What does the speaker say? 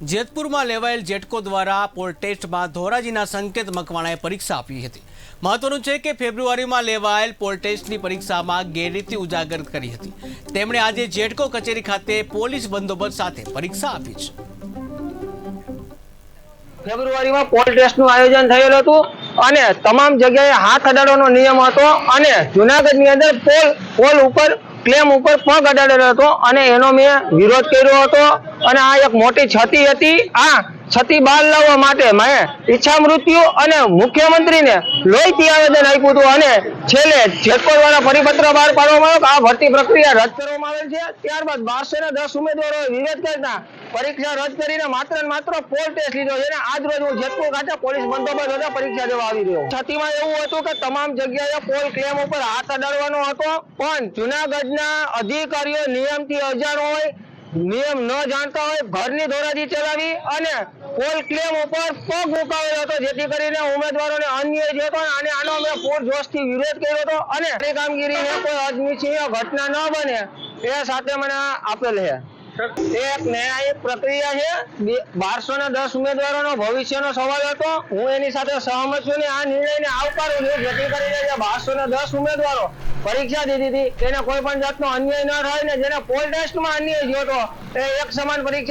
જેતપુરમાં લેવાયેલ જેટકો દ્વારા પોલ ટેસ્ટમાં ધોરાજીના સંકેત મકવાણાએ પરીક્ષા આપી હતી. મહત્વનું છે કે ફેબ્રુઆરીમાં લેવાયેલ પોલ ટેસ્ટની પરીક્ષામાં ગેરરીતિ ઉજાગર કરી હતી. તેમણે આજે જેટકો કચેરી ખાતે પોલીસ બંદોબસ્ત સાથે પરીક્ષા આપી છે. ફેબ્રુઆરીમાં પોલ ટેસ્ટનું આયોજન થયેલું હતું અને તમામ જગ્યાએ હાથ અડાડવાનો નિયમ હતો અને જુનાગઢની અંદર પોલ પોલ ઉપર ક્લેમ ઉપર પગ અડાડેલો હતો અને એનો મેં વિરોધ કર્યો હતો અને આ એક મોટી છતી હતી. આ છતી બહાર લાવવા માટે મેં ઈચ્છા મૃત્યુ અને મુખ્યમંત્રીને લોહીથી આવેદન આપ્યું હતું અને છેલ્લે દ્વારા પરિપત્ર બહાર પાડવામાં આવ્યો આ ભરતી પ્રક્રિયા રદ કરવામાં આવેલ છે. ત્યારબાદ બારસો ને દસ ઉમેદવારોએ વિરોધ કરતા પરીક્ષા રદ કરીને માત્ર ને માત્ર પોલ ટેસ્ટ લીધો છે આજ રોજ હું જેતપુર ખાતે પોલીસ બંદોબસ્ત હતા પરીક્ષા દેવા આવી રહ્યો છતીમાં એવું હતું કે તમામ જગ્યાએ પોલ ક્લેમ ઉપર હાથ અડાડવાનો હતો, પણ જુનાગઢના અધિકારીઓ નિયમથી અજાણ હોય નિયમ ન જાણતા હોય ઘરની ધોરાજી ચલાવી અને પોલ ક્લેમ ઉપર પગ મુકાવેલો હતો, જેથી કરીને ઉમેદવારોને અન્યાય જે પણ અને આનો અમે પૂરજોશથી વિરોધ કર્યો હતો અને કામગીરી કામગીરીને કોઈ અનિચ્છનીય ઘટના ન બને, એ સાથે મને આપેલ છે. એક ન્યાયિક પ્રક્રિયા છે. બારસો ને દસ ઉમેદવારોનો ભવિષ્યનો સવાલ હતો. હું એની સાથે સહમત છું ને આ નિર્ણયને આવકારું છું. જેથી કરીને જે બારસો ને દસ ઉમેદવારો પરીક્ષા દીધી હતી, તેને કોઈ પણ જાતનો અન્યાય ન થાય ને જેને પોલ ટેસ્ટમાં અન્યાય થયો હતો, એ એક સમાન પરીક્ષા